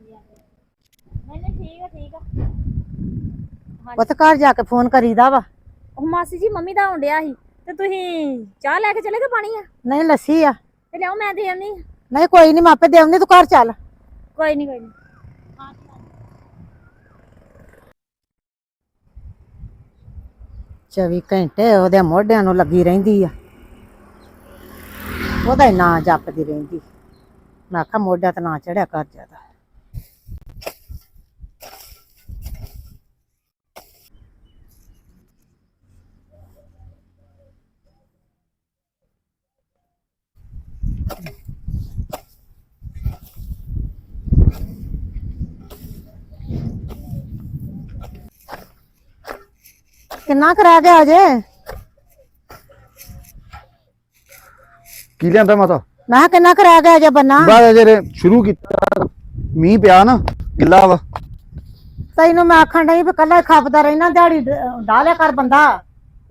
ਨਹੀਂ ਨਹੀਂ ਠੀਕ ਆ ਠੀਕ ਆ। ਪੁੱਤ ਘਰ ਜਾ ਕੇ ਫੋਨ ਕਰੀਦਾ ਵਾ। ਉਹ ਮਾਸੀ ਜੀ ਮੰਮੀ ਦਾ ਆਉਂਦਿਆ ਸੀ। ਤੇ ਤੁਸੀਂ ਚਾਹ ਲੈ ਕੇ ਚਲੇ ਗਏ ਪਾਣੀ ਆ? ਨਹੀਂ ਲੱਸੀ ਆ। ਤੇ ਲਿਆਓ ਮੈਂ ਦੇ ਆਉਂਦੀ ਨਹੀਂ ਕੋਈ ਨਹੀਂ ਮਾਪੇ ਦੇ ਆਉਂਦੀ ਤੂੰ ਘਰ ਚੱਲ। ਕੋਈ ਨਹੀਂ ਕੋਈ ਨਹੀਂ ਚੌਵੀ ਘੰਟੇ ਉਹਦੇ ਮੋਢਿਆਂ ਨੂੰ ਲੱਗੀ ਰਹਿੰਦੀ ਆ। ਉਹਦਾ ਹੀ ਨਾਂ ਜਪਦੀ ਰਹਿੰਦੀ। ਮੈਂ ਆਖਾ ਮੋਢਿਆਂ ਤੇ ਨਾਂ ਚੜਿਆ ਕਰ ਜ਼ਿਆਦਾ। ਕਿੰਨਾ ਕਰਾ ਗਿਆ ਅਜੇ? ਕੀ ਲਿਆਂਦਾ ਮਾਤਾ? ਮੈਂ ਕਿਹਾ ਕਿੰਨਾ ਕਰਾ ਗਿਆ ਅਜੇ ਬੰਨਾ? ਬਾਅਦ ਜਿਹੜੇ ਸ਼ੁਰੂ ਕੀਤਾ। ਮੀਂਹ ਪਿਆ ਨਾ ਗਿੱਲਾ ਵਾ। ਤੈਨੂੰ ਮੈਂ ਆਖਣ ਡਈ ਵੀ ਕੱਲਾ ਖਾਪਦਾ ਰਹਿਣਾ ਦਿਹਾੜੀ ਡ- ਡਾਹ ਲਿਆ ਕਰ ਬੰਦਾ।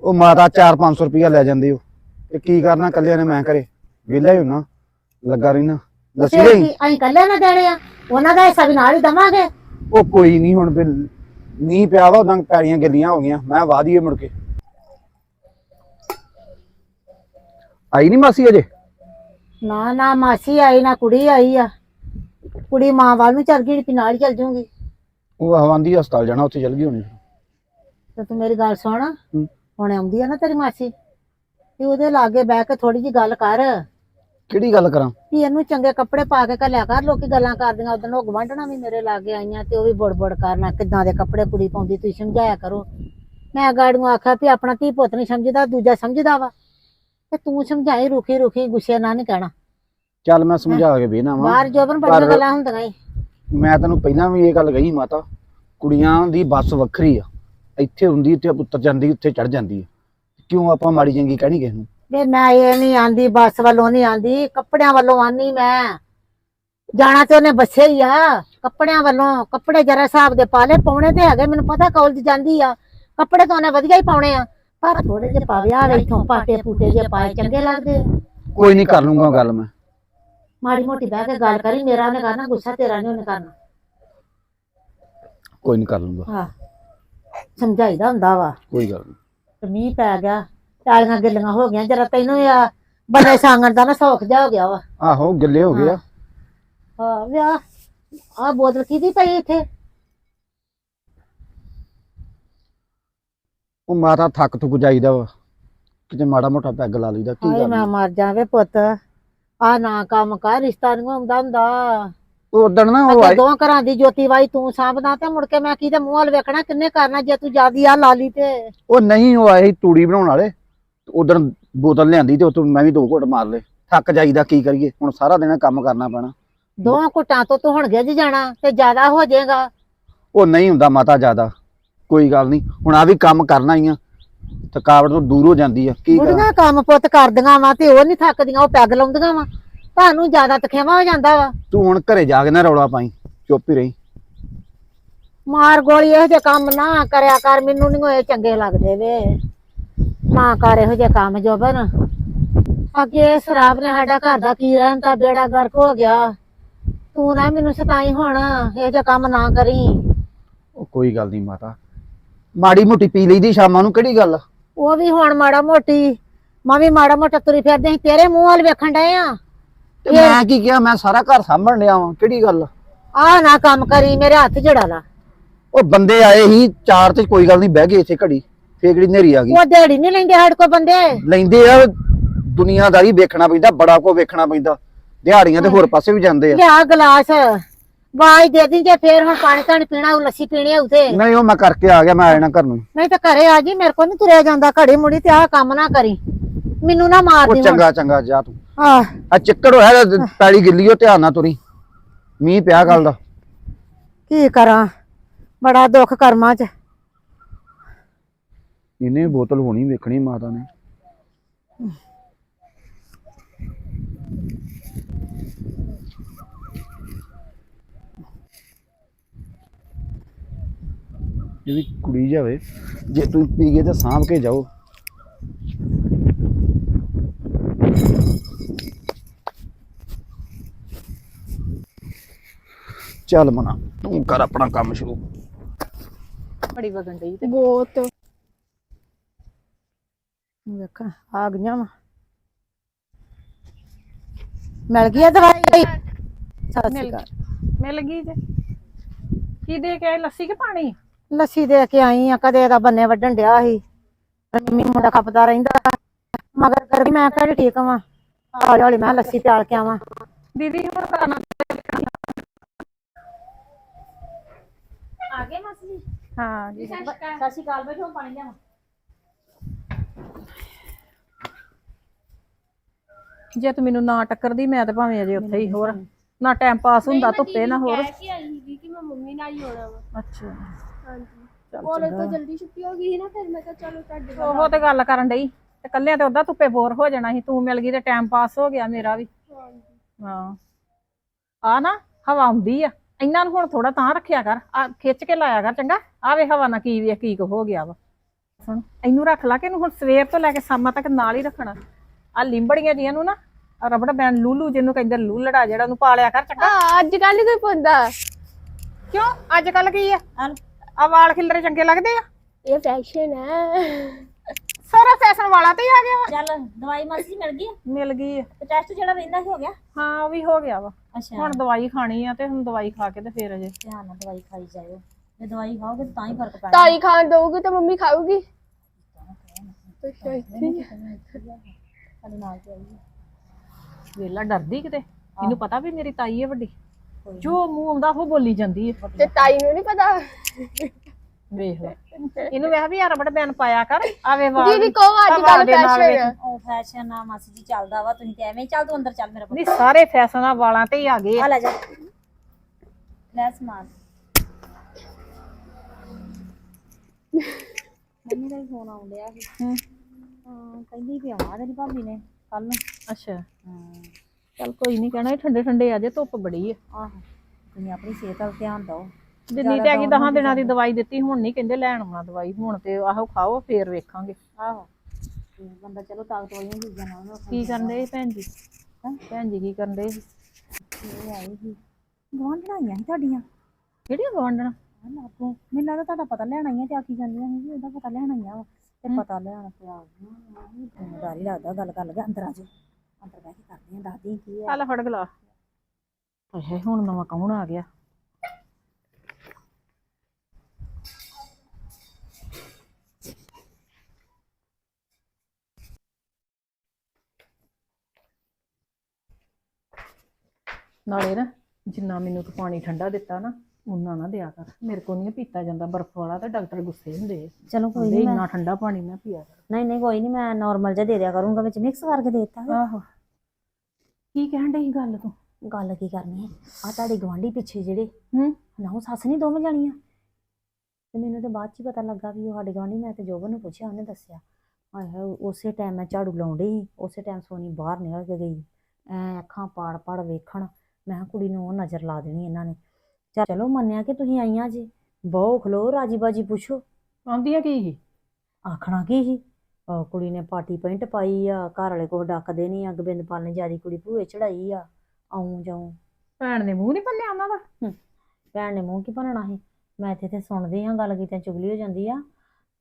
ਉਹ ਮਾਤਾ 4-500 ਰੁਪਇਆ ਲੈ ਜਾਂਦੇ ਹੋ ਤੇ ਕੀ ਕਰਨਾ ਕੱਲਿਆਂ ਨੇ ਮੈਂ ਕਰੇ ਵਿਹਲਾ ਹੀ ਹੁੰਨਾ ਲੱਗਾ ਰਹਿਣਾ। ਕੀ ਅਸੀਂ ਕੱਲੇ ਨਾ ਦੇਣੇ ਆ ਉਹਨਾਂ ਦਾ ਹਿੱਸਾ ਵੀ ਨਾਲ ਹੀ ਦਵਾਂਗੇ। ਉਹ ਕੋਈ ਨਹੀਂ ਹੁਣ ਫਿਰ ਮੀਂਹ ਪਿਆ ਵਾ ਉਦਾਂ ਪੈੜੀਆਂ ਗਿੱਲੀਆਂ ਹੋ ਗਈਆਂ। ਮੈਂ ਵਾਦੀਏ ਮੁੜ ਕੇ। ਆਈ ਨਹੀਂ ਮਾਸੀ ਅਜੇ? ਨਾ ਨਾ ਮਾਸੀ ਆਈ ਨਾ ਕੁੜੀ ਆਈ ਆ। ਕੁੜੀ ਮਾਂ ਵੱਲ ਨੂੰ ਚੱਲ ਗਈ ਤੇ ਨਾਲ ਹੀ ਚੱਲ ਜੂਗੀ। ਉਹ ਹਵਾਂਦੀ ਹਸਪਤਾਲ ਜਾਣਾ ਉੱਥੇ ਚਲ ਗਈ ਹੋਣੀ। ਤੇ ਤੂੰ ਮੇਰੀ ਗੱਲ ਸੁਣ। ਹੁਣ ਆਉਂਦੀ ਆ ਨਾ ਤੇਰੀ ਮਾਸੀ। ਤੇ ਉਹਦੇ ਲਾਗੇ ਬਹਿ ਕੇ ਥੋੜੀ ਜੀ ਗੱਲ ਕਰ। ਕਿਹੜੀ ਗੱਲ ਕਰਾਂ? ਵੀ ਇਹਨੂੰ ਚੰਗੇ ਕੱਪੜੇ ਪਾ ਕੇ ਘੱਲਿਆ ਕਰ ਲੋਕੀ ਗੱਲਾਂ ਕਰਦੀਆਂ ਉਦੋਂ ਉਹ ਗਵਾਂਢਣਾ ਵੀ ਮੇਰੇ ਲਾਗੇ ਆਈਆਂ ਤੇ ਉਹ ਵੀ ਬੜਬੜ ਕਰਨਾ ਕਿੱਦਾਂ ਦੇ ਕੱਪੜੇ ਕੁੜੀ ਪਾਉਂਦੀ ਤੁਸੀਂ ਸਮਝਾਇਆ ਕਰੋ। ਮੈਂ ਗਾੜੀਆਂ ਆਖਿਆ ਵੀ ਆਪਣਾ ਧੀ ਪੁੱਤ ਨਹੀਂ ਸਮਝਦਾ ਦੂਜਾ ਸਮਝਦਾ ਵਾ। ਤੇ ਤੂੰ ਸਮਝਾਈ ਰੁਖੀ ਰੁਖੀ ਗੁੱਸੇ ਨਾਲ ਨਹੀਂ ਕਹਿਣਾ। ਚੱਲ ਮੈਂ ਸਮਝਾ ਕੇ ਵੇਨਾ ਵਾ। ਬਾਹਰ ਜੋਬਨ ਬੜੀਆਂ ਪਰ- ਗੱਲਾਂ ਹੁੰਦੀਆਂ ਈ। ਮੈਂ ਤੈਨੂੰ ਪਹਿਲਾਂ ਵੀ ਇਹ ਗੱਲ ਕਹੀ ਮਾਤਾ ਕੁੜੀਆਂ ਦੀ ਬੱਸ ਵੱਖਰੀ ਆ। ਇੱਥੇ ਹੁੰਦੀ ਤੇ ਉੱਤਰ ਜਾਂਦੀ ਉੱਥੇ ਚੜ ਜਾਂਦੀ ਆ। ਕਿਉਂ ਆਪਾਂ ਮਾੜੀ ਚੰਗੀ ਕਹਿਣੀ ਕਿਸ ਨੂੰ? ਵੇ ਮੈਂ ਇਹ ਨਹੀਂ ਆਂਦੀ ਬੱਸ ਵੱਲੋਂ ਨਹੀਂ ਆਂਦੀ ਕੱਪੜਿਆਂ ਵੱਲੋਂ ਆਨੀ ਮੈਂ। ਜਾਣਾ ਤੇ ਉਹਨੇ ਬੱਸੇ ਹੀ ਆ ਕੱਪੜਿਆਂ ਵੱਲੋਂ ਕੱਪੜੇ ਜਰਾ ਹਿਸਾਬ ਦੇ ਪਾ ਲੈ ਪਾਉਣੇ ਤੇ ਹੈਗੇ ਮੈਨੂੰ ਪਤਾ ਕਾਲਜ ਜਾਂਦੀ ਆ। ਕੱਪੜੇ ਤਾਂ ਉਹਨੇ ਵਧੀਆ ਹੀ ਪਾਉਣੇ ਆ ਪਰ ਥੋੜੇ ਜਿਹੇ ਪਾਵੇ ਆ ਇਥੋਂ ਪਾਟੇ ਪੂਟੇ ਜੇ ਪਾਏ ਚੰਗੇ ਲੱਗਦੇ। ਕੋਈ ਨਹੀਂ ਕਰ ਲੂੰਗਾ ਗੱਲ ਮੈਂ। ਮਾੜੀ ਮੋਟੀ ਬਹਿ ਕੇ ਗੱਲ ਕਰੀ ਮੇਰਾ ਉਹਨੇ ਕਰਨਾ ਗੁੱਸਾ ਤੇਰਾ ਨਹੀਂ ਉਹਨੇ ਕਰਨਾ। ਕੋਈ ਨਹੀਂ ਕਰ ਲੂੰਗਾ। ਹਾਂ ਸਮਝਾਈਦਾ ਹੁੰਦਾ ਵਾ। ਕੋਈ ਗੱਲ ਨਹੀਂ ਤੇ ਮੀਂਹ ਪੈ ਗਿਆ। ਟਾਲੀਆਂ ਗਿੱਲੀਆਂ ਹੋ ਗਈਆਂ ਜਰਾ ਤੈਨੂੰ ਆ ਬੰਦੇ ਸਾਂਗਣ ਦਾ ਨਾ ਸੌਖ ਜਾ ਹੋ ਗਿਆ ਵਾ। ਆਹੋ ਗਿੱਲੇ ਹੋ ਗਏ ਆ। ਹਾਂ। ਵਿਆਹ ਆ ਬੋਤਲ ਕਿਹਦੀ ਪਈ ਇੱਥੇ? ਉਹ ਮਾਤਾ ਥੱਕ ਥੁੱਕ ਜਾਈਦਾ ਵਾ। ਕਿਤੇ ਮਾੜਾ ਮੋਟਾ ਪੈਗ ਲਾ ਲਈਦਾ ਕੀ ਹਾਏ ਗੱਲ ਮੈਂ ਮਰ ਜਾਵੇ ਪੁੱਤ। ਆ ਨਾ ਕੰਮ ਕਰ ਰਿਸ਼ਤਾ ਨਹੀਂ ਹੁੰਦਾ ਹੁੰਦਾ। ਉਹ ਉਦਣ ਨਾ ਉਹ ਅੱਗੇ ਦੋ ਘਰਾਂ ਦੀ ਜੋਤੀ ਵਾਈ ਤੂੰ ਸਾਂਭਦਾ ਤੇ ਮੁੜ ਕੇ ਮੈਂ ਕਿਹਦੇ ਮੂੰਹ ਵੱਲ ਵੇਖਣਾ ਕਿੰਨੇ ਕਰਨਾ ਜੇ ਤੂੰ ਜਿਆਦੀ ਆ ਲਾ ਲਈ ਤੇ। ਉਹ ਨਹੀਂ ਉਹ ਆਏ ਸੀ ਤੂੜੀ ਬਣਾਉਣ ਵਾਲੇ। ਉਦੋਂ ਬੋਤਲ ਲਿਆਂਦੀ ਤੇ ਉਤੋਂ ਮੈਂ ਵੀ ਦੋ ਘੁੱਟ ਮਾਰ ਲਏ। ਥੱਕ ਜਾਈਦਾ ਕੀ ਕਰੀਏ? ਹੁਣ ਸਾਰਾ ਦਿਨ ਕੰਮ ਕਰਨਾ ਪੈਣਾ। ਦੋ ਘੁੱਟਾਂ ਤੋਂ ਤੂੰ ਹੁਣ ਗਿੱਜ ਜਾਣਾ ਤੇ ਜ਼ਿਆਦਾ ਹੋ ਜਾਏਗਾ। ਉਹ ਨਹੀਂ ਹੁੰਦਾ ਮਾਤਾ ਜ਼ਿਆਦਾ। ਕੋਈ ਗੱਲ ਨਹੀਂ ਹੁਣ ਆ ਵੀ ਕੰਮ ਕਰਨਾ ਹੀ ਆ। ਥਕਾਵਟ ਤੋਂ ਦੂਰ ਹੋ ਜਾਂਦੀ ਆ ਕੀ ਕਰਾਂ? ਬੁੜੀਆਂ ਕੰਮ ਪੁੱਤ ਕਰਦੀਆਂ ਵਾ ਤੇ ਉਹ ਨਹੀਂ ਥੱਕਦੀਆਂ ਉਹ ਪੈਗ ਲਾਉਂਦੀਆਂ ਵਾ। ਤੁਹਾਨੂੰ ਜ਼ਿਆਦਾ ਤਖੇਵਾ ਹੋ ਜਾਂਦਾ ਵਾ। ਤੂੰ ਹੁਣ ਘਰੇ ਜਾ ਕੇ ਨਾ ਰੌਲਾ ਪਾਈ ਚੁੱਪ ਹੀ ਰਹੀ। ਮਾਰ ਗੋਲੀ ਇਹੋ ਜਿਹੇ ਕੰਮ ਨਾ ਕਰਿਆ ਕਰ ਮੈਨੂੰ ਨਹੀਂ ਇਹ ਚੰਗੇ ਲੱਗਦੇ ਵੇ। ਨਾ ਕਰ ਇਹੋ ਜਿਹੇ ਕੰਮ ਜੋਬਨ ਅੱਗੇ ਸ਼ਰਾਬ ਨੇ ਸਾਡਾ ਘਰ ਦਾ ਕੀ ਰਹਿਣ ਤਾਂ ਬੇੜਾ ਗਰਕ ਹੋ ਗਿਆ। ਤੂੰ ਨਾ ਮੈਨੂੰ ਸਤਾਈ ਹੁਣ ਇਹੋ ਜਿਹੇ ਕੰਮ ਨਾ ਕਰੀ। ਉਹ ਕੋਈ ਗੱਲ ਨਹੀਂ ਮਾਤਾ। ਮਾੜੀ ਮੋਟੀ ਪੀ ਲਈਦੀ ਸ਼ਾਮਾਂ ਨੂੰ ਕਿਹੜੀ ਗੱਲ? ਉਹ ਵੀ ਹੁਣ ਮਾੜਾ ਮੋਟੀ। ਮੈਂ ਵੀ ਮਾੜਾ ਮੋਟਾ ਤੁਰੀ ਫਿਰਦੇ ਸੀ ਤੇਰੇ ਮੂੰਹ ਵੱਲ ਵੇਖਣ ਡਏ ਆ। ਤੇ ਮੈਂ ਕੀ ਕਿਹਾ ਮੈਂ ਸਾਰਾ ਘਰ ਸਾਂਭਣ ਡਿਆ ਵਾਂ ਕਿਹੜੀ ਗੱਲ? ਆ ਨਾ ਕੰਮ ਕਰੀ ਮੇਰੇ ਹੱਥ ਜੜਾ ਲਾ। ਉਹ ਬੰਦੇ ਆਏ ਹੀ ਚਾਰ ਤੇ ਕੋਈ ਗੱਲ ਨਹੀਂ ਬਹਿ ਗਏ ਇੱਥੇ ਘੜੀ। ਫੇਰ ਕਿਹੜੀ ਨੇਰੀ ਆ ਗਈ? ਉਹ ਦਿਹਾੜੀ ਨਹੀਂ ਲੈਂਦੇ ਸਾਡੇ ਕੋ ਬੰਦੇ। ਲੈਂਦੇ ਆ ਦੁਨੀਆਦਾਰੀ ਵੇਖਣਾ ਪੈਂਦਾ ਬੜਾ ਕੋ ਵੇਖਣਾ ਪੈਂਦਾ। ਦਿਹਾੜੀਆਂ ਤੇ ਹੋਰ ਪਾਸੇ ਵੀ ਜਾਂਦੇ ਆ। ਲਿਆ ਗਲਾਸ ਵਾਜ ਦੇ ਦੀ ਜੇ ਫੇਰ ਹੁਣ ਪਾਣੀ ਤਾਂ ਪੀਣਾ ਉਹ ਲੱਸੀ ਪੀਣੀ ਆ ਉਤੇ ਨਹੀਂ ਉਹ ਮੈਂ ਕਰਕੇ ਆ ਗਿਆ ਮੈਂ ਆ ਜਾਣਾ ਘਰ ਨੂੰ। ਨਹੀਂ ਤਾਂ ਘਰੇ ਆ ਜੀ ਮੇਰੇ ਕੋਲ ਨਹੀਂ ਤੁਰਿਆ ਜਾਂਦਾ ਘੜੀ ਮੁੜੀ ਤੇ ਆਹ ਕੰਮ ਨਾ ਕਰੀ। ਮੈਨੂੰ ਨਾ ਮਾਰ ਉਹ ਦੀ ਚੰਗਾ ਚੰਗਾ ਜਾ ਤੂੰ। ਆ ਆ ਚਿੱਕੜ ਹੋਇਆ ਪੈਲੀ ਗਿੱਲੀ ਓ ਧਿਆਨ ਨਾਲ ਤੁਰੀ। ਮੀਂਹ ਪਿਆ ਕੱਲ ਦਾ। ਕੀ ਕਰਾਂ? ਬੜਾ ਦੁੱਖ ਕਰਮਾਂ ਚ। ਇਹਨੇ ਵੀ ਬੋਤਲ ਹੋਣੀ ਵੇਖਣੀ ਮਾਤਾ ਨੇ। ਇਹ ਵੀ ਕੁੜੀ ਜਾਵੇ ਜੇ ਤੂੰ ਪੀ ਗਏ ਤਾਂ ਸਾਂਭ ਕੇ ਜਾਓ। ਚੱਲ ਮਨਾ ਤੂੰ ਕਰ ਆਪਣਾ ਕੰਮ ਸ਼ੁਰੂ। ਬੜੀ ਵਗਣ ਡਈ ਤੇ। ਬਹੁਤ। ਵੇਖਾਂ ਆ ਗਈਆਂ ਵਾ। ਮਿਲ ਗਈ ਆ ਦਵਾਈ? ਸਤਿ ਸ਼੍ਰੀ ਅਕਾਲ। ਮਿਲ ਗਈ ਜੇ। ਕੀ ਦੇ ਕੇ ਆਏ? ਲੱਸੀ ਕਿ ਪਾਣੀ? ਲੱਸੀ ਦੇ ਕੇ ਆਈ ਆ ਕਦੇ ਇਹਦਾ ਬੰਨੇ ਵੱਢਣ ਡਿਆ ਸੀ। ਮੰਮੀ ਮੁੰਡਾ ਖਪਦਾ ਰਹਿੰਦਾ। ਮਗਰ ਕਰ ਮੈਂ ਕਿਹੜੀ ਠੀਕ ਵਾਂ। ਹੌਲੀ ਹੌਲੀ ਮੈਂ ਕਿਹਾ ਲੱਸੀ ਪਿਆਲ ਕੇ ਆਵਾਂ। ਦੀਦੀ ਹੁਣ ਕਰਨਾ ਆ ਗਏ ਮਾਸੀ ਜੀ? ਹਾਂ ਜੀ ਸਤਿ ਸ਼੍ਰੀ ਅਕਾਲ। ਬੈਠੋ ਪਾਣੀ ਲਿਆਵਾਂ। ਜੇ ਤੂੰ ਮੈਨੂੰ ਨਾ ਟੱਕਰਦੀ ਮੈਂ ਤੇ ਭਾਵੇਂ ਅਜੇ ਉੱਥੇ ਹੀ ਹੋਰ ਨਾ ਟਾਈਮ ਪਾਸ ਹੁੰਦਾ ਧੁੱਪੇ ਨਾ ਹੋਰ। ਕਹਿ ਕੇ ਆਈ ਸੀਗੀ ਕਿ ਮੈਂ ਮੰਮੀ ਨਾਲ ਹੀ ਆਉਣਾ ਵਾ। ਅੱਛਾ। ਹਾਂਜੀ। ਕਾਲਜ ਤੋਂ ਜਲਦੀ ਛੁੱਟੀ ਹੋ ਗਈ ਸੀ ਨਾ ਫਿਰ ਮੈਂ ਕਿਹਾ ਚਲੋ ਤੁਹਾਡੇ ਨਾਲ ਉਹ ਤੇ ਗੱਲ ਕਰਨ ਡਈ। ਤੇ ਕੱਲਿਆਂ ਤੇ ਉਹਦਾ ਧੁੱਪੇ ਬੋਰ ਹੋ ਜਾਣਾ ਸੀ ਤੂੰ ਮਿਲ ਗਈ ਤੇ ਟਾਈਮ ਪਾਸ ਹੋ ਗਿਆ ਮੇਰਾ ਵੀ। ਹਾਂਜੀ। ਹਾਂ। ਆ ਨਾ ਹਵਾ ਆਉਂਦੀ ਆ। ਇਹਨਾਂ ਨੂੰ ਹੁਣ ਥੋੜਾ ਤਾਂ ਰੱਖਿਆ ਕਰ। ਆ ਖਿੱਚ ਕੇ ਲਾਇਆ ਕਰ ਚੰਗਾ। ਆਵੇ ਹਵਾ ਨਾ ਕੀ ਵੇਖ ਕੀ ਕੁ ਹੋ ਗਿਆ ਵਾ। ਸੁਣ ਇਹਨੂੰ ਰੱਖ ਲਾ ਕਿ ਇਹਨੂੰ ਹੁਣ ਸਵੇਰ ਤੋਂ ਲੈ ਕੇ ਸ਼ਾਮਾਂ ਤੱਕ ਨਾਲ ਹੀ ਰੱਖਣਾ। ਆ ਲਿੰਬੜੀਆਂ ਜੀਆਂ ਨੂੰ ਨਾ ਆਹ ਰਬੜ ਬੈਂਡ ਲੂਲੂ ਜਿਹਨੂੰ ਕਹਿੰਦੇ ਲੂਲੜਾ ਜਿਹੜਾ ਨੂੰ ਪਾਲਿਆ ਕਰ ਚੰਗਾ। ਹਾਂ ਅੱਜ ਕੱਲ ਕੋਈ ਪੁੱਛਦਾ। ਕਿਉਂ? ਅੱਜ ਕੱਲ ਕੀ ਆ? ਆ ਵਾਲ ਖਿਲਰੇ ਚੰਗੇ ਲੱਗਦੇ ਆ? ਇਹ ਫੈਸ਼ਨ ਹੈ ਸਾਰਾ ਫੈਸ਼ਨ ਵਾਲਾ ਤੇ ਹੀ ਆ ਗਿਆ ਵਾ। ਚੱਲ ਦਵਾਈ ਮਾਸੀ ਜੀ ਮਿਲ ਗਈ? ਮਿਲ ਗਈ ਆ। ਟੈਸਟ ਜਿਹੜਾ ਰਹਿੰਦਾ ਸੀ ਹੋ ਗਿਆ? ਹਾਂ ਉਹ ਵੀ ਹੋ ਗਿਆ ਵਾ। ਅੱਛਾ। ਹੁਣ ਦਵਾਈ ਖਾਣੀ ਆ ਤੇ ਹੁਣ ਦਵਾਈ ਖਾ ਕੇ ਤੇ ਫੇਰ ਅਜੇ। ਧਿਆਨ ਨਾਲ ਦਵਾਈ ਖਾਈ ਜਾਇਓ। ਜੇ ਦਵਾਈ ਖਾਓਗੇ ਤਾਂ ਹੀ ਫ਼ਰਕ ਪੈਣਾ। ਤਾਈ ਖਾਣ ਦਊਗੀ ਤਾਂ ਮੰਮੀ ਖਾਊਗੀ। ਅੱਛਾ ਹੀ ਆ। ਸਾਡੇ ਨਾਲ ਵੇਲਾ ਡਰਦੀ ਕਿਤੇ? ਇਹਨੂੰ ਪਤਾ ਵੀ ਮੇਰੀ ਤਾਈ ਹੈ ਵੱਡੀ? ਜੋ ਮੂੰਹ ਆਉਂਦਾ ਉਹ ਬੋਲੀ ਜਾਂਦੀ ਹੈ ਤੇ ਤਾਈ ਨੂੰ ਨਹੀਂ ਪਤਾ? ਵੇਖ ਲੈ। ਇਹਨੂੰ ਵੇਖ ਵੀ ਰਬੜ ਬੈਨ ਪਾਇਆ ਕਰ ਆਵੇ ਵਾਲ। ਦੀਦੀ ਕਹੋ ਅੱਜ ਕੱਲ ਫੈਸ਼ਨ। ਹੈ ਉਹ ਫੈਸ਼ਨ ਆ ਮਾਸੀ ਜੀ ਚੱਲਦਾ ਵਾ ਤੁਸੀਂ ਤੇ ਐਵੇਂ ਚੱਲ ਤੂੰ ਅੰਦਰ ਚੱਲ ਮੇਰਾ ਪੁੱਤ ਨਹੀਂ ਸਾਰੇ ਫੈਸ਼ਨ ਆ ਵਾਲਾਂ ਤੇ ਹੀ ਆ ਗਏ। ਆ। ਲੈ ਜਾ। ਲੈ ਸਮਾਨ। ਮੰਮੀ ਦਾ ਫੋਨ ਆਉਣ ਡਿਆ ਸੀ। ਹੂੰ ਕਹਿੰਦੀ ਵੀ ਆਵਾਂ ਤੇਰੀ ਭਾਬੀ ਨੇ ਕੱਲ ਨੂੰ। ਅੱਛਾ। ਹਾਂ। ਚੱਲ ਕੋਈ ਨਹੀਂ ਕਹਿਣਾ ਠੰਡੇ ਠੰਡੇ ਆ ਜੇ ਧੁੱਪ ਬੜੀ ਹੈ ਆਹੋ ਤੁਸੀਂ ਆਪਣੀ ਸਿਹਤ ਵੱਲ ਧਿਆਨ ਦਿਓ। ਜਿੰਨੀ ਤੇ ਹੈਗੀ ਦਹਾਂ ਦਿਨਾਂ ਦੀ ਦਵਾਈ ਦਿੱਤੀ ਹੁਣ ਨਹੀਂ ਕਹਿੰਦੇ ਲੈਣ ਆਉਣਾ ਦਵਾਈ ਹੁਣ ਤੇ ਆਹੋ ਖਾਓ ਫੇਰ ਵੇਖਾਂਗੇ। ਆਹੋ ਬੰਦਾ ਚਲੋ ਤਾਕਤ ਵਾਲੀਆਂ ਚੀਜ਼ਾਂ ਨਾਲ ਨਾ ਕੀ ਕਰਨ ਦੇ ਭੈਣ ਜੀ? ਹੈਂ? ਭੈਣ ਜੀ ਕੀ ਕਰਨ ਦੇ ਇਹ ਆਈ ਸੀ। ਗਵਾਂਢਣਾ ਆਈਆਂ ਸੀ ਤੁਹਾਡੀਆਂ? ਕਿਹੜੀਆਂ ਗਵਾਂਢਣਾ ਮੈਨੂੰ ਲੱਗਦਾ ਤੁਹਾਡਾ ਪਤਾ ਲੈਣ ਆਈਆਂ ਤੇ ਆਖੀ ਜਾਂਦੀਆਂ ਸੀ ਉਹਦਾ ਪਤਾ ਲੈਣ ਆਈਆਂ ਵਾ। ਤੇ ਪਤਾ ਲੈਣ ਪਿਆ ਮੈਨੂੰ ਡਰ ਹੀ ਲੱਗਦਾ ਗੱਲ ਕਰ ਲਗਾ ਅੰਦਰ ਆ ਜਾਓ। ਅੰਦਰ ਬਹਿ ਕੇ ਕਰਦੇ ਆ ਦੱਸਦੀ ਕੀ ਆ। ਚੱਲ ਫੜ ਗਲਾ ਹਾਏ ਹੁਣ ਨਵਾਂ ਕੌਣ ਆ ਗਿਆ? ਨਾਲੇ ਨਾ ਜਿੰਨਾ ਮੈਨੂੰ ਤੂੰ ਪਾਣੀ ਠੰਡਾ ਦਿੱਤਾ ਨਾ ਉਨਾ ਨਾ ਦਿਆ ਕਰ। ਮੇਰੇ ਕੋਲ ਨਹੀਂ ਪੀਤਾ ਜਾਂਦਾ ਬਰਫ਼ ਵਾਲਾ ਤੇ ਡਾਕਟਰ ਗੁੱਸੇ ਹੁੰਦੇ ਆ। ਚਲੋ ਕੋਈ ਕਹਿੰਦੇ ਨਹੀਂ ਇੰਨਾ ਠੰਡਾ ਪਾਣੀ ਨਾ ਪੀਆ ਕਰ। ਨਹੀਂ ਨਹੀਂ ਕੋਈ ਨਹੀਂ ਮੈਂ ਨਾਰਮਲ ਜਿਹਾ ਦੇ ਦਿਆ ਕਰੂੰਗਾ ਵਿੱਚ ਮਿਕਸ ਕਰਕੇ ਦੇ ਦਿੱਤਾ। ਆਹੋ। ਕੀ ਕਹਿਣ ਡਈ ਗੱਲ ਤੂੰ? ਗੱਲ ਕੀ ਕਰਨੀ ਹੈ? ਆ ਤੁਹਾਡੀ ਗਵਾਂਢੀ ਪਿੱਛੇ ਜਿਹੜੇ ਹੂੰ? ਨਾ ਉਹ ਸੱਸ ਨਹੀਂ ਦੋਵੇਂ ਜਾਣੀਆਂ। ਤੇ ਮੈਨੂੰ ਤੇ ਬਾਅਦ ਚ ਹੀ ਪਤਾ ਲੱਗਾ ਵੀ ਉਹ ਸਾਡੇ ਗਵਾਂਢੀ ਮੈਂ ਤੇ ਜੋਬਨ ਨੂੰ ਪੁੱਛਿਆ ਉਹਨੇ ਦੱਸਿਆ ਹਾਏ ਹਾਏ ਉਸੇ ਟਾਈਮ ਮੈਂ ਝਾੜੂ ਲਾਉਣ ਡਈ ਸੀ ਉਸੇ ਟਾਈਮ ਸੋਨੀ ਬਾਹਰ ਨਿਕਲ ਕੇ ਗਈ। ਐ ਅੱਖਾਂ ਪਾੜ ਪਾੜ ਵੇਖਣ ਮੈਂ ਕਿਹਾ ਕੁੜੀ ਨੂੰ ਉਹ ਨਜ਼ਰ ਲਾ ਦੇਣੀ ਇਹਨਾਂ ਨੇ। ਚੱਲ- ਚਲੋ ਮੰਨਿਆ ਕਿ ਤੁਸੀਂ ਆਈਆਂ ਜੀ। ਬਹੁ ਖਲੋ ਰਾਜੀ ਬਾਜੀ ਪੁੱਛੋ ਆਂਦੀਆਂ ਕੀ ਸੀ? ਆਖਣਾ ਕੀ ਸੀ? ਅਹ ਕੁੜੀ ਨੇ ਪਾਟੀ ਪੈਂਟ ਪਾਈ ਆ ਘਰ ਵਾਲੇ ਕੋਲ ਡੱਕਦੇ ਨਹੀਂ ਆ ਗੋਬਿੰਦਪਾਲ ਨੇ ਜਿਆਦੀ ਕੁੜੀ ਭੂਏ ਚੜਾਈ ਆ ਆਉਂ ਜਾਉਂ। ਭੈਣ ਨੇ ਮੂੰਹ ਨਹੀਂ ਭੰਨਿਆ ਉਹਨਾਂ ਦਾ? ਭੈਣ ਨੇ ਮੂੰਹ ਕੀ ਭੰਨਣਾ ਸੀ? ਮੈਂ ਇੱਥੇ ਤੇ ਸੁਣਦੀ ਹਾਂ ਗੱਲ ਕੀਤੇ ਚੁਗਲੀ ਹੋ ਜਾਂਦੀ ਆ।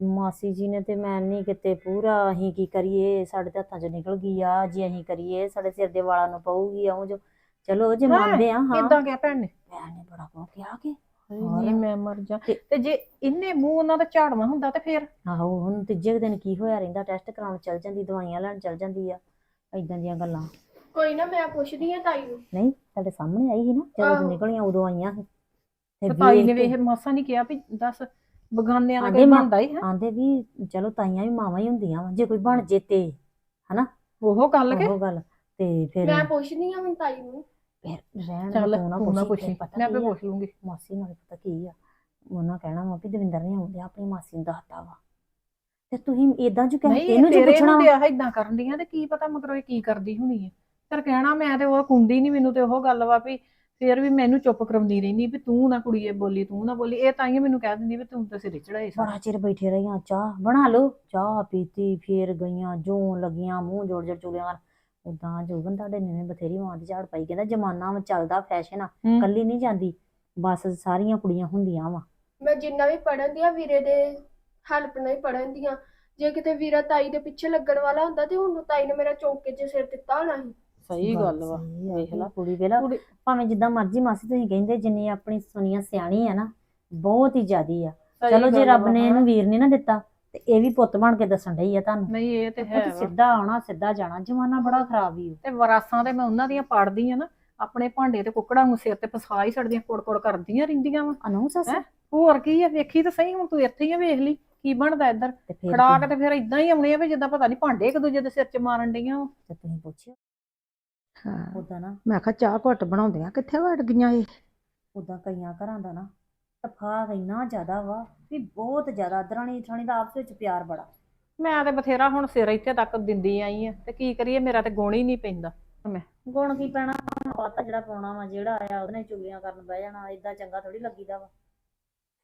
ਮਾਸੀ ਜੀ ਨੇ ਤੇ ਮੈਂ ਨਹੀਂ ਕਿਤੇ ਪੂਰਾ ਅਸੀਂ ਕੀ ਕਰੀਏ ਸਾਡੇ ਤੇ ਹੱਥਾਂ 'ਚੋਂ ਨਿਕਲ ਗਈ ਆ ਜੇ ਅਸੀਂ ਕਰੀਏ ਸਾਡੇ ਸਿਰ ਦੇ ਵਾਲਾਂ ਨੂੰ ਪਊਗੀ ਆਉਂ ਜੋ ਚਲੋ ਜੇ? ਮੰਨਦੇ ਆ ਹਾਂ। ਕਿੱਦਾਂ ਗਿਆ ਭੈਣ ਨੇ? ਭੈਣ ਨੇ ਬੜਾ ਕੋ ਕਿਹਾ ਕਿ। ਨਹੀਂ ਮੈਂ ਮਰ ਜਾ। ਤੇ- ਜੇ ਇੰਨੇ ਮੂੰਹ ਉਹਨਾਂ ਦਾ ਝਾੜਵਾ ਹੁੰਦਾ ਤੇ ਫੇਰ? ਆਹੋ ਹੁਣ ਤੀਜੇ ਦਿਨ ਕੀ ਹੋਇਆ ਰਹਿੰਦਾ? ਟੈਸਟ ਕਰਾਉਣ ਚੱਲ ਜਾਂਦੀ ਦਵਾਈਆਂ ਲੈਣ ਚੱਲ ਜਾਂਦੀ ਆ। ਇਦਾਂ ਦੀਆਂ ਗੱਲਾਂ। ਕੋਈ ਨਾ ਮੈਂ ਪੁੱਛਦੀ ਆ ਤਾਈ ਨੂੰ। ਨਹੀਂ ਸਾਡੇ ਸਾਹਮਣੇ ਆਈ ਸੀ ਨਾ? ਜਦੋਂ ਨਿਕਲੀਆਂ ਉਦੋਂ ਆਈਆਂ ਸੀ। ਤੇ ਤਾਈ ਨੇ ਵੇਖ ਮਾਸਾ ਨਹੀਂ ਕਿਹਾ ਵੀ ਦੱਸ ਬਗਾਨਿਆਂ ਦਾ ਕੋਈ ਬਣਦਾ ਹੀ ਹੈ? ਆਂਦੇ ਵੀ ਚਲੋ ਤਾਈਆਂ ਵੀ ਮਾਵਾਂ ਹੀ ਹੁੰਦੀਆਂ ਵਾ ਜੇ ਕੋਈ ਬਣ ਜੇ ਤੇ ਉਹ ਗੱਲ ਕੇ? ਉਹ ਗੱਲ। ਤੇ ਫਿਰ ਮੈਂ ਪੁੱਛਦੀ ਆ ਹੁਣ ਤਾਈ ਨੂੰ। ਫਿਰ ਰਹਿਣ ਚੱਲ ਤੂੰ ਨਾ ਤੂੰ ਨਾ ਪੁੱਛੀ ਪੁੱਛੀ। ਪਤਾ ਮੈਂ ਆਪੇ ਕੀ ਆ? ਪੁੱਛ ਲੂੰਗੀ। ਮਾਸੀ ਨਾਲ ਪਤਾ ਕੀ ਆ ਉਹਨਾਂ ਕਹਿਣਾ ਵਾ ਵੀ ਦਵਿੰਦਰ ਨੇ ਆਉਂਦੇ ਆਪਣੀ ਮਾਸੀ ਨੂੰ ਦੱਸਤਾ ਵਾ। ਤੇ ਤੁਸੀਂ ਇਦਾਂ ਜੂ ਕਹਿ ਨਹੀਂ ਇਹਨੂੰ ਜੋ ਤੇਰੇ ਪੁੱਛਣਾ? ਤੇ ਇਦਾਂ ਕਰਨ ਦੀਆਂ ਤੇ ਕੀ ਪਤਾ ਮਗਰੋਂ ਇਹ ਕੀ ਕਰਦੀ ਹੋਣੀ ਹੈ ਪਰ ਕਹਿਣਾ ਮੈਂ ਤੇ ਉਹ ਕੁੰਦੀ ਨਹੀਂ ਮੈਨੂੰ ਤੇ ਉਹ ਗੱਲ ਵਾ ਵੀ ਫੇਰ ਵੀ ਮੈਨੂੰ ਚੁੱਪ ਕਰਾਉਂਦੀ ਰਹਿੰਦੀ ਵੀ ਤੂੰ ਨਾ ਕੁੜੀਏ ਬੋਲੀ ਤੂੰ ਨਾ ਬੋਲੀ ਇਹ ਤਾਂ ਹੀ ਮੈਨੂੰ ਕਹਿ ਦਿੰਦੀ ਵੀ ਤੂੰ ਤਾਂ ਸਿਰ ਚੜਾਈ ਸਾਰਾ ਬੜਾ ਚਿਰ ਬੈਠੇ ਰਹੀਆਂ ਚਾਹ ਬਣਾ ਲਓ। ਚਾਹ ਪੀਤੀ ਫੇਰ ਗਈਆਂ ਜੋਂ ਲੱਗੀਆਂ ਮੂੰਹ ਜੋੜ ਜੋੜ ਚੁਗਲੀਆਂ ਉਦਾਂ ਜੋਬਨ ਤੁਹਾਡੇ ਨੇ ਬਥੇਰੀ ਮਾਂ ਦੀ ਝਾੜ ਪਾਈ ਕਹਿੰਦਾ ਜਮਾਨਾ ਚੱਲਦਾ ਫੈਸ਼ਨ ਆ ਹੂੰ। ਕੱਲੀ ਨਹੀਂ ਜਾਂਦੀ ਬਸ ਸਾਰੀਆਂ ਕੁੜੀਆਂ ਹੁੰਦੀਆਂ ਵਾ। ਮੈਂ ਜਿੰਨਾ ਵੀ ਪੜਨ ਦੀਆਂ ਵੀਰੇ ਦੇ ਹੈਲਪ ਨਾਲ ਹੀ ਪੜਨ ਦੀਆਂ ਜੇ ਕਿਤੇ ਵੀਰਾ ਤਾਈ ਦੇ ਪਿੱਛੇ ਲੱਗਣ ਵਾਲਾ ਹੁੰਦਾ ਤੇ ਹੁਣ ਤਾਈ ਨੇ ਮੇਰਾ ਚੌਂਕੇ 'ਚ ਸਿਰ ਦਿੱਤਾ ਹੋਣਾ ਸੀ। ਸਹੀ ਗੱਲ ਵਾ। ਵੇਖ ਲਾ ਕੁੜੀ ਵੇਲਾ ਕੁੜੀ- ਭਾਵੇਂ ਜਿੱਦਾਂ ਮਰਜ਼ੀ ਮਾਸੀ ਤੁਸੀਂ ਕਹਿੰਦੇ ਜਿੰਨੀ ਆਪਣੀ ਸੁਨੀਆ ਸਿਆਣੀ ਆ ਨਾ ਬਹੁਤ ਹੀ ਜ਼ਿਆਦੀ ਆ। ਸਹੀ ਚਲੋ ਜੇ ਗੱਲ ਰੱਬ ਵਾ, ਨੇ ਹਨਾ। ਇਹਨੂੰ ਵੀਰ ਨਹੀਂ ਨਾ ਦਿੱਤਾ ਤੇ ਇਹ ਵੀ ਪੁੱਤ ਬਣ ਕੇ ਦੱਸਣ ਡਈ ਆ ਤੁਹਾਨੂੰ। ਨਹੀਂ ਇਹ ਤੇ ਹੈ ਪੁੱਤ ਵਾ। ਸਿੱਧਾ ਆਉਣਾ ਸਿੱਧਾ ਜਾਣਾ ਜਮਾਨਾ ਬੜਾ ਖਰਾਬ ਹੀ ਤੇ ਵਰਾਸਾਂ ਤੇ ਮੈਂ ਉਹਨਾਂ ਦੀਆਂ ਪੜਦੀ ਆ ਨਾ ਆਪਣੇ ਭਾਂਡੇ ਤੇ ਕੁੱਕੜਾਂ ਨੂੰ ਸਿਰ ਤੇ ਫਸਾ ਹੀ ਛੱਡਦੀਆਂ ਕੋੜ-ਕੋੜ ਕਰਦੀਆਂ ਰਹਿੰਦੀਆਂ ਵਾ। ਅਨੂ ਸੱਸ। ਹੈਂ? ਹੋਰ ਕੀ ਆ ਵੇਖੀ ਤਾਂ ਸਹੀ ਹੁਣ ਤੂੰ ਇੱਥੇ ਹੀ ਆ ਵੇਖ ਲਈ ਕੀ ਬਣਦਾ ਇੱਧਰ। ਤੇ ਫਿਰ ਕੇ? ਤੇ ਫਿਰ ਇਦਾਂ ਹੀ ਆਉਣੇ ਆ ਵੀ ਜਿੱਦਾਂ ਪਤਾ ਨਹੀਂ ਭਾਂਡੇ ਇੱਕ ਦੂਜੇ ਦੇ ਸਿਰ 'ਚ ਮਾਰਨ ਡਈਆਂ ਵਾ। ਤੇ ਤੁਸੀਂ ਪੁੱਛਿਆ ਹਾਂ। ਉਦਾਂ ਨਾ। ਮੈਂ ਕਿਹਾ ਚਾਹ ਘੁੱਟ ਬਣਾਉਂਦੀਆਂ ਕਿੱਥੇ ਵੜ ਗਈਆਂ ਇਹ? ਉਦਾਂ ਕਈਆਂ ਘਰਾਂ ਦਾ ਨਾ ਤਫਾਕ ਇੰਨਾ ਜ਼ਿਆਦਾ ਵਾ ਵੀ ਬਹੁਤ ਜ਼ਿਆਦਾ ਦਰਾਣੀ ਠਾਣੀ ਦਾ ਆਪਸ ਵਿੱਚ ਪਿਆਰ ਬੜਾ। ਮੈਂ ਤੇ ਬਥੇਰਾ ਹੁਣ ਸਿਰ ਇੱਥੇ ਤੱਕ ਦਿੰਦੀ ਆਈ ਆ ਤੇ ਕੀ ਕਰੀਏ ਮੇਰਾ ਤੇ ਗੁਣ ਹੀ ਨਹੀਂ ਪੈਂਦਾ। ਮੈਂ ਗੁਣ ਕੀ ਪੈਣਾ? ਪਤਾ ਜਿਹੜਾ ਪਾਉਣਾ ਵਾ ਜਿਹੜਾ ਆਇਆ ਉਹਦੇ ਨਾਲ ਚੁਗਲੀਆਂ ਕਰਨ ਬਹਿ ਜਾਣਾ ਇਦਾਂ ਚੰਗਾ ਥੋੜੀ ਲੱਗੀਦਾ ਵਾ।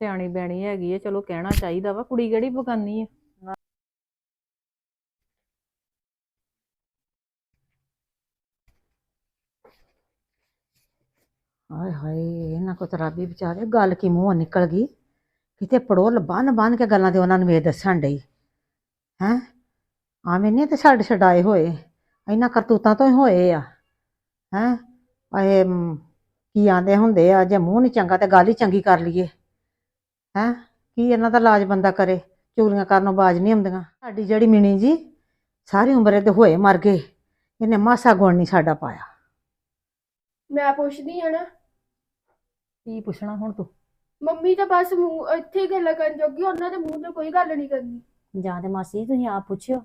ਸਿਆਣੀ ਬੈਣੀ ਹੈਗੀ ਆ ਚਲੋ ਕਹਿਣਾ ਚਾਹੀਦਾ ਵਾ ਕੁੜੀ ਕਿਹੜੀ ਬਗਾਨੀ ਆ? ਹਾਏ ਹਾਏ, ਇਹਨਾਂ ਕੋ ਤਰਾਬੀ ਵਿਚਾਰੇ। ਗੱਲ ਕੀ ਮੂੰਹੋਂ ਨਿਕਲ ਗਈ? ਕਿਤੇ ਪੜੋਲ ਬੰਨ ਬੰਨ ਕੇ ਗੱਲਾਂ ਦੇ ਉਹਨਾਂ ਨੂੰ ਵੇਖ ਦੱਸਣ ਡਈ। ਹੈ? ਆਵੇਂ ਨਹੀਂ ਤੇ ਛੱਡ ਛਡਾਏ ਹੋਏ। ਇਹਨਾਂ ਕਰਤੂਤਾਂ ਤੋਂ ਹੀ ਹੋਏ ਆ। ਹੈ? ਇਹ ਕੀ ਆਂਦੇ ਹੁੰਦੇ ਆ? ਜੇ ਮੂੰਹ ਨਹੀਂ ਚੰਗਾ ਤੇ ਗੱਲ ਹੀ ਚੰਗੀ ਕਰ ਲਈਏ। ਹੈ? ਕੀ ਇਹਨਾਂ ਦਾ ਇਲਾਜ ਬੰਦਾ ਕਰੇ? ਚੁਗਲੀਆਂ ਕਰਨੋਂ ਬਾਜ ਨਹੀਂ ਆਉਂਦੀਆਂ। ਸਾਡੀ ਜਿਹੜੀ ਮਿਣੀ ਜੀ, ਸਾਰੀ ਉਮਰ ਇਹਦੇ ਹੋਏ ਮਰ ਗਏ। ਇਹਨੇ ਮਾਸਾ ਗੁਣ ਨਹੀਂ ਸਾਡਾ ਪਾਇਆ। ਮੈਂ ਪੁੱਛਦੀ ਆ ਨਾ ਕੀ ਪੁੱਛਣਾ ਹੁਣ ਤੂੰ? ਮੰਮੀ ਤਾਂ ਬਸ ਮੂੰਹ ਇੱਥੇ ਹੀ ਗੱਲਾਂ ਕਰਨ ਜੋਗੀ ਉਹਨਾਂ ਦੇ ਮੂੰਹ ਤੋਂ ਕੋਈ ਗੱਲ ਨਹੀਂ ਕਰਨੀ। ਜਾਂ ਤੇ ਮਾਸੀ ਤੁਸੀਂ ਆਪ ਪੁੱਛਿਓ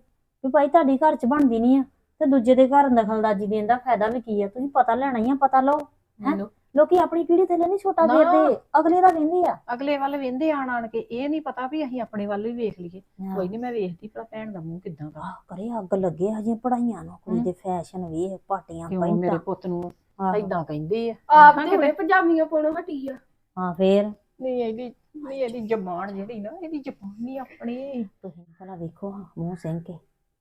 ਵੀ ਭਾਈ ਤੁਹਾਡੀ ਘਰ ਚ ਬਣਦੀ ਨਹੀਂ ਆ ਤੇ ਦੂਜੇ ਦੇ ਘਰ ਦਖਲਅੰਦਾਜ਼ੀ ਦੇਣ ਦਾ ਫਾਇਦਾ ਵੀ ਕੀ ਆ? ਤੁਸੀਂ ਪਤਾ ਲੈਣਾ ਹੀ ਆ ਪਤਾ ਲਓ ਹੈਂ? ਮੈਨੂੰ ਲੋਕੀ ਆਪਣੀ ਪੀੜ੍ਹੀ ਤੇ ਨਹੀਂ ਛੋਟਾ ਨਾ। ਫੇਰਦੇ ਅਗਲੇ ਦਾ ਕਹਿੰਦੇ ਆ। ਅਗਲੇ ਵੱਲ ਵੇਂਦੇ ਆਣ ਆਣ ਕੇ ਇਹ ਨਹੀਂ ਪਤਾ ਵੀ ਅਸੀਂ ਆਪਣੇ ਵੱਲ ਵੀ ਵੇਖ ਲਈਏ। ਕੋਈ ਨਹੀਂ ਮੈਂ ਵੇਖਦੀ ਭਲਾ ਭੈਣ ਦਾ ਮੂੰਹ ਕਿੱਦਾਂ ਦਾ। ਆਹ, ਕਰੇ ਅੱਗ ਲੱਗੇ ਹਜੇ ਪੜਾਈਆਂ ਨੂੰ ਕੁੜੀ ਹਮ। ਦੇ ਫੈਸ਼ਨ ਵੇਖ ਪਾਟੀਆਂ ਕਿਉਂ ਮੇਰੇ ਪੈਂਟਾਂ ਪੁੱਤ ਨੂੰ ਏਦਾਂ ਕਹਿੰਦੇ ਆ। ਆਪ ਤੇ ਕਿਤੇ। ਹੁਣੇ ਪਜਾਮੀਆਂ ਪਾਉਣੋਂ ਹਟੀ ਆ। ਹਾਂ ਫੇਰ? ਨਹੀਂ ਇਹਦੀ ਨਹੀਂ ਇਹਦੀ ਜ਼ਬਾਨ ਜਿਹੜੀ ਨਾ ਇਹਦੀ ਜ਼ਬਾਨ ਨਹੀਂ ਆਪਣੀ। ਤੁਸੀਂ ਭਲਾ ਵੇਖੋ ਹਾਂ ਮੂੰਹ ਸਿੰਘ ਕੇ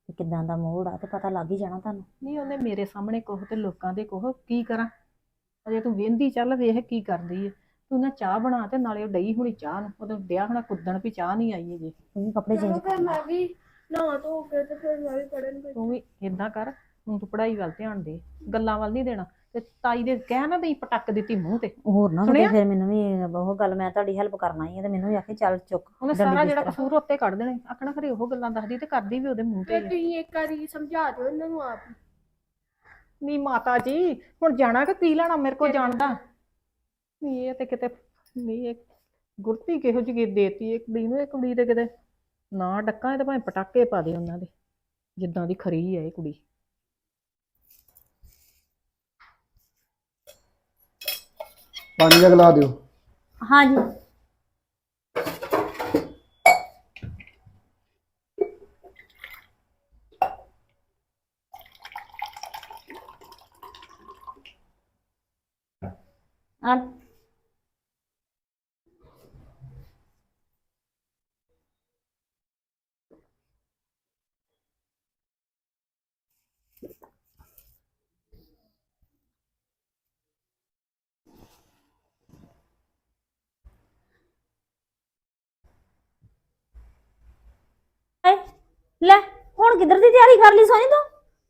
ਤੇ ਕਿਦਾਂ ਦਾ ਮੋੜ ਆ ਤੇ ਪਤਾ ਲੱਗ ਹੀ ਜਾਣਾ ਤੁਹਾਨੂੰ। ਨਹੀਂ ਉਹਨੇ ਮੇਰੇ ਸਾਹਮਣੇ ਕੋਹ ਤੇ ਲੋਕਾਂ ਦੇ ਕੋਹ ਕੀ ਕਰਾਂ? ਅਜੇ ਤੂੰ ਵੇਂਦੀ ਚੱਲ ਵੇਖ ਕੀ ਕਰਦੀ ਏ ਤੂੰ ਨਾ ਚਾਹ ਬਣਾ ਤੇ ਨਾਲੇ ਉਹ ਡਈ ਹੁਣੀ ਚਾਹ ਨੂੰ। ਉਹਦੇ ਡਿਆ ਹੋਣਾ ਕੁੱਦਣ ਵੀ ਚਾਹ ਨਹੀਂ ਆਈ ਅਜੇ। ਤੁਸੀਂ ਕੱਪੜੇ ਚੇਂਜ ਕਰ ਮੈਂ ਵੀ ਨਹਾ ਧੋ ਕੇ ਤੇ ਫਿਰ ਮੈਂ ਵੀ ਪੜਨ ਤੂੰ ਵੀ ਏਦਾਂ ਕਰ ਹੁਣ ਤੂੰ ਪੜ੍ਹਾਈ ਵੱਲ ਧਿਆਨ ਦੇ। ਗੱਲਾਂ ਵੱਲ ਨਹੀਂ ਦੇਣਾ। ਤੇ ਤਾਈ ਦੇ ਕਹਿ ਨਾ ਦੇਈ ਪਟਕ ਦਿੱਤੀ ਮੂੰਹ ਤੇ ਹੋਰ ਨਾ ਸੁਣਿਆ? ਫਿਰ ਮੈਨੂੰ ਵੀ ਉਹ ਗੱਲ ਮੈਂ ਤੁਹਾਡੀ ਹੈਲਪ ਕਰਨਾ ਹੀ ਆ ਤੇ ਮੈਨੂੰ ਵੀ ਆਖੇ ਚੱਲ ਚੁੱਕ ਉਹਨੇ ਡੰਡੀ ਸਾਰਾ ਜਿਹੜਾ ਬਿਸਤਰਾ। ਕਸੂਰ ਉੱਤੇ ਕੱਢ ਦੇਣਾ ਆਖਣਾ ਖਰੇ ਉਹ ਗੱਲਾਂ ਦੱਸਦੀ ਤੇ ਕਰਦੀ ਵੀ ਉਹਦੇ ਮੂੰਹ ਤੇ ਫਿਰ ਹੀ ਆ। ਤੁਸੀਂ ਇੱਕ ਵਾਰੀ ਸਮਝਾ ਦਿਓ ਇਹਨਾਂ ਨੂੰ ਆਪ ਹੀ। ਨੀ ਮਾਤਾ ਜੀ ਹੁਣ ਜਾਣਾ ਕਿ ਕੀ ਲੈਣਾ ਮੇਰੇ ਕੋਲ ਜਾਣਦਾ ਨਹੀਂ ਇਹ ਤੇ ਕਿਤੇ ਨਹੀਂ ਇਹ ਗੁਰਤੀ ਕਿਹੋ ਜਿਹੀ ਦੇਤੀ ਇਹ ਕੁੜੀ ਨੂੰ ਇਹ ਕੁੜੀ ਤੇ ਕਿਤੇ ਨਾ ਡੱਕਾਂ ਇਹ ਤੇ ਭਾਵੇਂ ਪਟਾਕੇ ਪਾ ਦੇ ਉਹਨਾਂ ਦੇ ਜਿੱਦਾਂ ਦੀ ਖਰੀ ਹੈ ਇਹ ਕੁੜੀ ਪਾਣੀ ਦਾ ਗਲਾ ਦਿਓ। ਹਾਂਜੀ। ਆ ਹਾਏ, ਲੈ ਹੁਣ ਕਿੱਧਰ ਦੀ ਤਿਆਰੀ ਕਰ ਲਈ ਸੋਨੀ ਤੂੰ?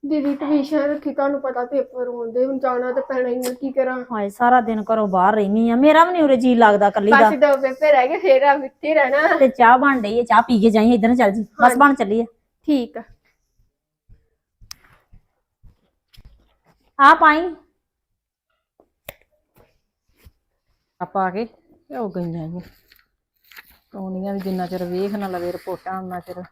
ਦੀਦੀ ਟਿਊਸ਼ਨ ਰੱਖੀ ਤੁਹਾਨੂੰ ਪਤਾ ਪੇਪਰ ਹੁੰਦੇ ਹੁਣ ਜਾਣਾ ਤਾਂ ਪੈਣਾ ਹੀ ਆ, ਕੀ ਕਰਾਂ? ਹਾਏ ਸਾਰਾ ਦਿਨ ਘਰੋਂ ਬਾਹਰ ਰਹਿਨੀ ਆ। ਮੇਰਾ ਵੀ ਨਹੀਂ ਉਰੇ ਜੀ ਲੱਗਦਾ ਕੱਲੀ ਦਾ। ਬਸ ਦੋ ਪੇਪਰ ਰਹਿ ਗਏ ਫੇਰ ਆ ਇੱਥੇ ਰਹਿਣਾ। ਤੇ ਚਾਹ ਬਣ ਰਹੀ ਹੈ ਚਾਹ ਪੀ ਕੇ ਜਾਈ ਇਧਰ ਚੱਲ ਜੀ। ਬਸ। ਬਣ ਚੱਲੀ ਆ। ਠੀਕ ਆ। ਆ ਪਾਈ। ਆਪਾਂ ਆ ਕੇ ਤੇ ਉਹ ਗਈਆਂ ਜੀ। ਕੌਣੀਆਂ ਵੀ ਜਿੰਨਾ ਚਿਰ ਵੇਖ ਨਾ ਲਵੇ ਰਿਪੋਰਟਾਂ ਉਹਨਾਂ ਚਿਰ।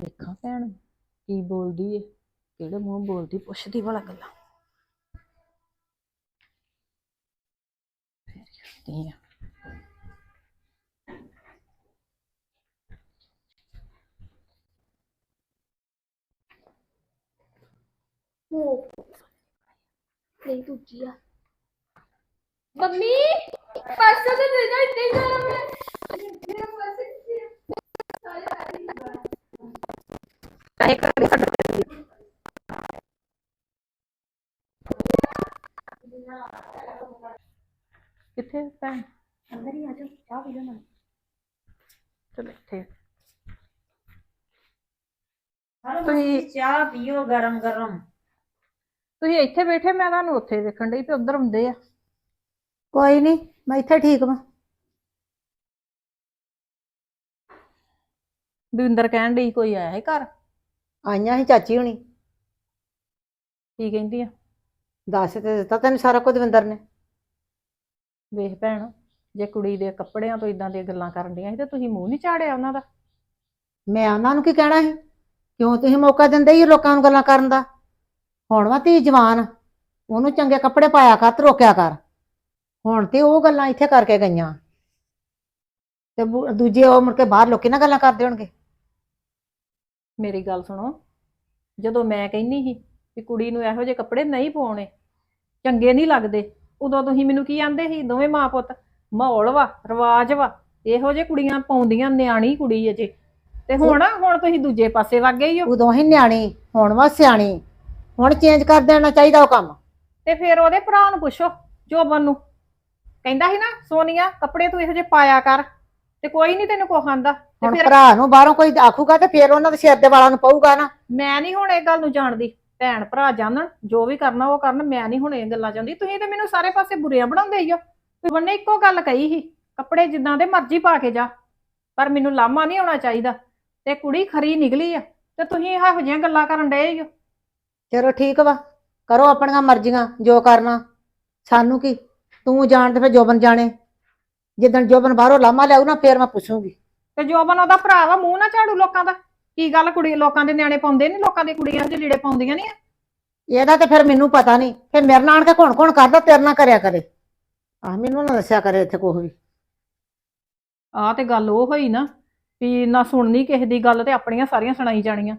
ਵੇਖਾਂ ਭੈਣ, ਕੀ ਬੋਲਦੀ ਏ, ਕਿਹੜੇ ਮੂੰਹ ਬੋਲਦੀ, ਪੁੱਛਦੀ ਵਾਲਾ ਗੱਲਾਂ। ਫੇਰ ਕਰਦੀ ਆ। ਹੋ ਨਹੀਂ ਦੂਜੀ ਆ। ਮੰਮੀ ਪਾਸਾ ਤੇ ਦੇ ਦੇ ਇੱਥੇ ਜਾਣਾ ਮੈਂ ਮੇਰਾ ਪਾਸੇ ਕਿੱਥੇ ਭੈਣ? ਅੰਦਰ ਹੀ ਆ ਜਾਓ ਚਾਹ ਪੀ ਲਓ ਨਾ ਚਲੋ ਇੱਥੇ ਹਲੋ ਤੁਸੀਂ- ਚਾਹ ਪੀਓ ਗਰਮ ਗਰਮ। ਤੁਸੀਂ ਇੱਥੇ ਬੈਠੇ ਮੈਂ ਤੁਹਾਨੂੰ ਉੱਥੇ ਉਧਰ ਹੁੰਦੇ ਆ। ਕੋਈ ਨਹੀਂ ਮੈਂ ਇੱਥੇ ਠੀਕ ਵਾਂ। ਦਵਿੰਦਰ ਕਹਿਣ ਡਈ ਕੋਈ ਆਇਆ ਹੈ ਘਰ? ਆਈਆਂ ਸੀ ਚਾਚੀ ਹੁਣੀ। ਕੀ ਕਹਿੰਦੀ ਆ? ਦੱਸ ਤੇ ਦਿੱਤਾ ਤੈਨੂੰ ਸਾਰਾ ਕੁਝ ਦਵਿੰਦਰ ਨੇ। ਵੇਖ ਭੈਣ ਜੇ ਕੁੜੀ ਦੇ ਕੱਪੜਿਆਂ ਤੋਂ ਇਦਾਂ ਦੀਆਂ ਗੱਲਾਂ ਕਰਨ ਡੀਆਂ ਸੀ ਤੇ ਤੁਸੀਂ ਮੂੰਹ ਨਹੀਂ ਝਾੜਿਆ ਉਹਨਾਂ ਦਾ। ਮੈਂ ਉਹਨਾਂ ਨੂੰ ਕੀ ਕਹਿਣਾ ਸੀ? ਕਿਉਂ ਤੁਸੀਂ ਮੌਕਾ ਦਿੰਦੇ ਹੀ ਲੋਕਾਂ ਨੂੰ ਗੱਲਾਂ ਕਰਨ ਦਾ? ਹੁਣ ਵਾ ਤੀ ਜਵਾਨ ਉਹਨੂੰ ਚੰਗੇ ਕੱਪੜੇ ਪਾਇਆ ਕਰ ਤੇ ਰੋਕਿਆ ਕਰ। ਹੁਣ ਤੇ ਉਹ ਗੱਲਾਂ ਇੱਥੇ ਕਰਕੇ ਗਈਆਂ। ਤੇ ਬੂ- ਦੂਜੇ ਉਹ ਮੁੜ ਕੇ ਬਾਹਰ ਲੋਕੀ ਨਾ ਗੱਲਾਂ ਕਰਦੇ ਹੋਣਗੇ। ਮੇਰੀ ਗੱਲ ਸੁਣੋ। ਜਦੋਂ ਮੈਂ ਕਹਿੰਨੀ ਸੀ ਕਿ ਕੁੜੀ ਨੂੰ ਇਹੋ ਜਿਹੇ ਕੱਪੜੇ ਨਹੀਂ ਪਾਉਣੇ ਚੰਗੇ ਨਹੀਂ ਲੱਗਦੇ ਉਦੋਂ ਤੁਸੀਂ ਮੈਨੂੰ ਕੀ ਆਂਦੇ ਸੀ? ਦੋਵੇਂ ਮਾਂ ਪੁੱਤ ਮਾਹੌਲ ਵਾ ਰਿਵਾਜ ਵਾ ਇਹੋ ਜਿਹੇ ਕੁੜੀਆਂ ਪਾਉਂਦੀਆਂ ਨਿਆਣੀ ਕੁੜੀ ਅਜੇ। ਤੇ ਹੁਣ ਹੁਣ ਤੁਸੀਂ ਦੂਜੇ ਪਾਸੇ ਵਗ ਗਏ ਹੋ। ਉਦੋਂ ਹੀ ਨਿਆਣੀ ਹੁਣ ਵਾ ਸਿਆਣੀ ਹੁਣ ਚੇਂਜ ਕਰ ਦੇਣਾ ਚਾਹੀਦਾ ਉਹ ਕੰਮ। ਤੇ ਫਿਰ ਉਹਦੇ ਭਰਾ ਨੂੰ ਪੁੱਛੋ ਜੋਬਨ ਨੂੰ। ਕਹਿੰਦਾ ਸੀ ਨਾ ਸੋਨੀਆ ਕੱਪੜੇ ਤੂੰ ਇਹੋ ਜਿਹੇ ਪਾਇਆ ਕਰ ਤੇ ਕੋਈ ਨਹੀਂ ਤੈਨੂੰ ਤੇ ਹੁਣ ਫਿਰ ਭਰਾ ਨੂੰ ਬਾਹਰੋਂ ਕੋਈ ਆਖੂਗਾ ਤੇ ਫਿਰ ਉਹਨਾਂ ਦੇ ਸਿਰ ਦੇ ਵਾਲਾਂ ਨੂੰ ਪਊਗਾ ਨਾ। ਮੈਂ ਨਹੀਂ ਹੁਣ ਇਹ ਗੱਲ ਨੂੰ ਜਾਣਦੀ। ਭੈਣ ਭਰਾ ਜਾਣਨ ਜੋ ਵੀ ਕਰਨਾ ਉਹ ਕਰਨ ਮੈਂ ਨਹੀਂ ਹੁਣ ਇਹ ਗੱਲਾਂ ਚਾਹੁੰਦੀ। ਤੁਸੀਂ ਤੇ ਮੈਨੂੰ ਸਾਰੇ ਪਾਸੇ ਬੁਰੀਆਂ ਬਣਾਉਂਦੇ ਹੀ ਹੋ। ਤੁਸੀਂ ਬੰਨੇ ਇੱਕੋ ਗੱਲ ਕਹੀ ਸੀ ਕੱਪੜੇ ਜਿੱਦਾਂ ਦੇ ਮਰਜ਼ੀ ਪਾ ਕੇ ਜਾ ਪਰ ਮੈਨੂੰ ਲਾਮਾ ਨਹੀਂ ਆਉਣਾ ਚਾਹੀਦਾ। ਤੇ ਕੁੜੀ ਖਰੀ ਨਿਕਲੀ ਆ ਤੇ ਤੁਸੀਂ ਇਹੋ ਜਿਹੀਆਂ ਗੱਲਾਂ ਕਰਨ ਡਏ ਹੋ। ਚਲੋ ਠੀਕ ਵਾ ਕਰੋ ਆਪਣੀਆਂ ਮਰਜ਼ੀਆਂ ਜੋ ਕਰਨਾ। ਸਾਨੂੰ ਕੀ? ਤੂੰ ਜਾਣ ਤੇ ਫਿਰ ਜੋਬਨ ਜਾਣੇ। ਜਿੱਦਣ ਜੋਬਨ ਬਾਹਰੋਂ ਲਾਮਾ ਲਿਆਊ ਨਾ ਫੇਰ ਮੈਂ ਪੁੱਛੂਗੀ। ਤੇ ਜੋਬਨ ਉਹਦਾ ਭਰਾ ਵਾ ਮੂੰਹ ਨਾ ਝਾੜੂ ਲੋਕਾਂ ਦਾ। ਕੀ ਗੱਲ ਕੁੜੀ ਲੋਕਾਂ ਦੇ ਨਿਆਣੇ ਪਾਉਂਦੇ ਨਹੀਂ ਲੋਕਾਂ ਦੀ ਕੁੜੀਆਂ ਜਿਹੇ ਲੀੜੇ ਪਾਉਂਦੀਆਂ ਨਹੀਂ ਇਹਦਾ ਤੇ ਫਿਰ ਮੈਨੂੰ ਪਤਾ ਨਹੀਂ ਫਿਰ ਮੇਰੇ ਨਾਲ ਆਣ ਕੇ ਕੌਣ ਕੌਣ ਕਰਦਾ ਤੇਰੇ ਨਾਲ ਕਰਿਆ ਕਰੇ। ਆ ਮੈਨੂੰ ਨਾ ਦੱਸਿਆ ਕਰੇ ਇੱਥੇ ਕੁਛ ਵੀ। ਆਹ ਤੇ ਗੱਲ ਉਹ ਹੋਈ ਨਾ ਵੀ ਨਾ ਸੁਣਨੀ ਕਿਸੇ ਦੀ ਗੱਲ ਤੇ ਆਪਣੀਆਂ ਸਾਰੀਆਂ ਸੁਣਾਈ ਜਾਣੀਆਂ।